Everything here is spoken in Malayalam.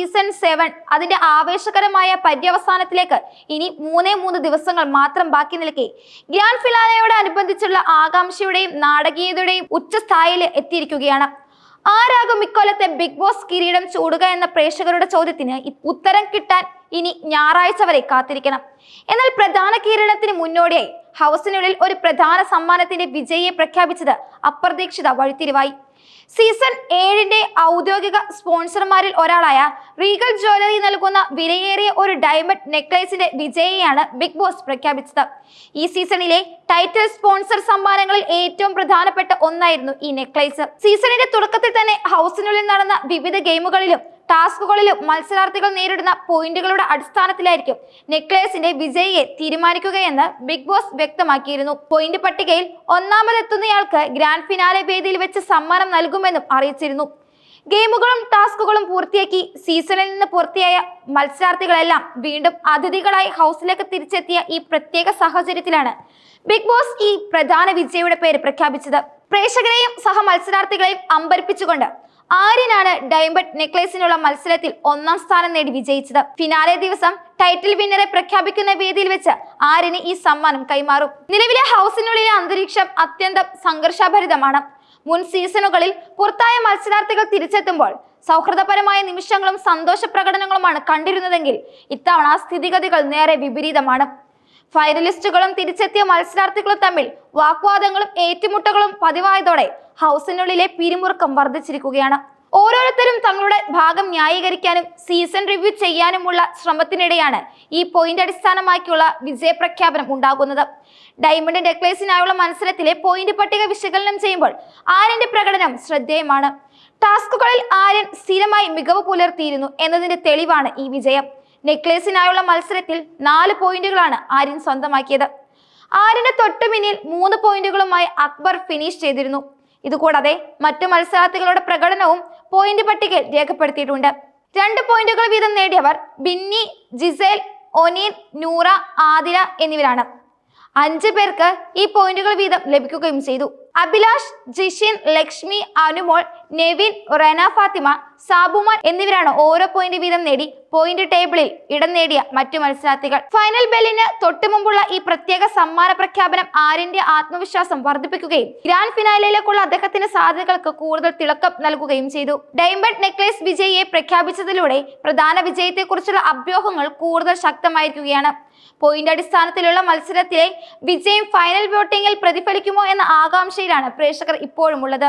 സീസൺ സെവൻ അതിന്റെ ആവേശകരമായ പര്യവസാനത്തിലേക്ക് ഇനി മൂന്നേ മൂന്ന് ദിവസങ്ങൾ മാത്രം ബാക്കി നിൽക്കെ. ഗ്രാൻഡ് ഫിലാനയോട് അനുബന്ധിച്ചുള്ള ആകാംക്ഷയുടെയും നാടകീയതയുടെയും ഉച്ചസ്ഥായിയിൽ എത്തിയിരിക്കുകയാണ്. ആരാകും ഇക്കൊല്ലത്തെ ബിഗ് ബോസ് കിരീടം ചൂടുക എന്ന പ്രേക്ഷകരുടെ ചോദ്യത്തിന് ഉത്തരം കിട്ടാൻ ഇനി ഞായറാഴ്ച വരെ കാത്തിരിക്കണം. എന്നാൽ പ്രധാന കിരീടത്തിന് മുന്നോടിയായി ഹൗസിനുള്ളിൽ ഒരു പ്രധാന സമ്മാനത്തിന്റെ വിജയിയെ പ്രഖ്യാപിച്ചത് അപ്രതീക്ഷിത വഴിത്തിരിവായി. സീസൺ ഏഴിന്റെ ഔദ്യോഗിക സ്പോൺസർമാരിൽ ഒരാളായ റീഗൽ ജ്വല്ലറി നൽകുന്ന വിലയേറിയ ഒരു ഡയമണ്ട് നെക്ലേസിന്റെ വിജയിയാണ് ബിഗ് ബോസ് പ്രഖ്യാപിച്ചത്. ഈ സീസണിലെ ടൈറ്റിൽ സ്പോൺസർ സമ്മാനങ്ങളിൽ ഏറ്റവും പ്രധാനപ്പെട്ട ഒന്നായിരുന്നു ഈ നെക്ലേസ്. സീസണിന്റെ തുടക്കത്തിൽ തന്നെ ഹൗസിനുള്ളിൽ നടന്ന വിവിധ ഗെയിമുകളിലും ടാസ്കുകളിലും മത്സരാർത്ഥികൾ നേരിടുന്ന പോയിന്റുകളുടെ അടിസ്ഥാനത്തിലായിരിക്കും നെക്ലേസിന്റെ വിജയിയെ തീരുമാനിക്കുകയെന്ന് ബിഗ് ബോസ് വ്യക്തമാക്കിയിരുന്നു. പോയിന്റ് പട്ടികയിൽ ഒന്നാമതെത്തുന്നയാൾക്ക് ഗ്രാൻഡ് ഫിനാലെ വേദിയിൽ വെച്ച് സമ്മാനം നൽകുമെന്നും അറിയിച്ചിരുന്നു. ഗെയിമുകളും ടാസ്കുകളും പൂർത്തിയാക്കി സീസണിൽ നിന്ന് പൂർത്തിയായ മത്സരാർത്ഥികളെല്ലാം വീണ്ടും അതിഥികളായി ഹൗസിലേക്ക് തിരിച്ചെത്തിയ ഈ പ്രത്യേക സാഹചര്യത്തിലാണ് ബിഗ് ബോസ് ഈ പ്രധാന വിജയിയുടെ പേര് പ്രഖ്യാപിച്ചത്. പ്രേക്ഷകരെയും സഹ മത്സരാർത്ഥികളെയും അമ്പരിപ്പിച്ചുകൊണ്ട് ആര്യനാണ് ഡയമണ്ട് നെക്ലേസിനുള്ള മത്സരത്തിൽ ഒന്നാം സ്ഥാനം നേടി വിജയിച്ചത്. ഫിനാലെ ദിവസം ടൈറ്റിൽ വിന്നറെ പ്രഖ്യാപിക്കുന്ന വേദിയിൽ വെച്ച് ആര്യന് ഈ സമ്മാനം കൈമാറും. നിലവിലെ ഹൗസിനുള്ളിലെ അന്തരീക്ഷം അത്യന്തം സംഘർഷഭരിതമാണ്. മുൻ സീസണുകളിൽ പുറത്തായ മത്സരാർത്ഥികൾ തിരിച്ചെത്തുമ്പോൾ സൗഹൃദപരമായ നിമിഷങ്ങളും സന്തോഷ പ്രകടനങ്ങളുമാണ് കണ്ടിരുന്നതെങ്കിൽ ഇത്തവണ സ്ഥിതിഗതികൾ നേരെ വിപരീതമാണ്. ഫൈനലിസ്റ്റുകളും തിരിച്ചെത്തിയ മത്സരാർത്ഥികളും തമ്മിൽ വാഗ്വാദങ്ങളും ഏറ്റുമുട്ടലുകളും പതിവായതോടെ ഹൗസിനുള്ളിലെ പിരിമുറുക്കം വർദ്ധിച്ചിരിക്കുകയാണ്. ഓരോരുത്തരും തങ്ങളുടെ ഭാഗം ന്യായീകരിക്കാനും സീസൺ റിവ്യൂ ചെയ്യാനുമുള്ള ശ്രമത്തിനിടെയാണ് ഈ പോയിന്റ് അടിസ്ഥാനമാക്കിയുള്ള വിജയപ്രഖ്യാപനം ഉണ്ടാകുന്നത്. ഡയമണ്ട് നെക്ലേസിനായുള്ള മത്സരത്തിലെ പോയിന്റ് പട്ടിക വിശകലനം ചെയ്യുമ്പോൾ ആര്യന്റെ പ്രകടനം ശ്രദ്ധേയമാണ്. ടാസ്കുകളിൽ ആര്യൻ സ്ഥിരമായി മികവ് പുലർത്തിയിരുന്നു എന്നതിന്റെ തെളിവാണ് ഈ വിജയം. നെക്ലേസിനായുള്ള മത്സരത്തിൽ നാല് പോയിന്റുകളാണ് ആര്യൻ സ്വന്തമാക്കിയത്. ആര്യന്റെ തൊട്ടുപിന്നിൽ മൂന്ന് പോയിന്റുകളുമായി അക്ബർ ഫിനിഷ് ചെയ്തിരുന്നു. ഇതുകൂടാതെ മറ്റു മത്സരാർത്ഥികളുടെ പ്രകടനവും പോയിന്റ് പട്ടികയിൽ രേഖപ്പെടുത്തിയിട്ടുണ്ട്. രണ്ട് പോയിന്റുകൾ വീതം നേടിയവർ ബിന്നി ജിസേൽ ഒനീൻ നൂറ ആതിര എന്നിവരാണ്. അഞ്ച് പേർക്ക് ഈ പോയിന്റുകൾ വീതം ലഭിക്കുകയും ചെയ്തു. അഭിലാഷ് ജിഷിൻ ലക്ഷ്മി അനുമോൾ നെവിൻ റെന ഫാത്തിമ സാബുമാൻ എന്നിവരാണ് ഓരോ പോയിന്റ് വീതം നേടി. പോയിന്റ് ടേബിളിൽ ഇടം നേടിയ മറ്റു മത്സരാർത്ഥികൾ. ഫൈനൽ ബെല്ലിന് തൊട്ടു മുമ്പുള്ള ഈ പ്രത്യേക സമ്മാന പ്രഖ്യാപനം ആര്യന്റെ ആത്മവിശ്വാസം വർദ്ധിപ്പിക്കുകയും ഗ്രാൻഡ് ഫിനാലിലേക്കുള്ള അദ്ദേഹത്തിന്റെ സാധ്യതകൾക്ക് കൂടുതൽ തിളക്കം നൽകുകയും ചെയ്തു. ഡയമണ്ട് നെക്ലേസ് വിജയിയെ പ്രഖ്യാപിച്ചതിലൂടെ പ്രധാന വിജയത്തെക്കുറിച്ചുള്ള അഭ്യൂഹങ്ങൾ കൂടുതൽ ശക്തമായിരിക്കുകയാണ്. പോയിന്റ് അടിസ്ഥാനത്തിലുള്ള മത്സരത്തിലെ വിജയം ഫൈനൽ വോട്ടിംഗിൽ പ്രതിഫലിക്കുമോ എന്ന ആകാംക്ഷയിലാണ് പ്രേക്ഷകർ ഇപ്പോഴും ഉള്ളത്.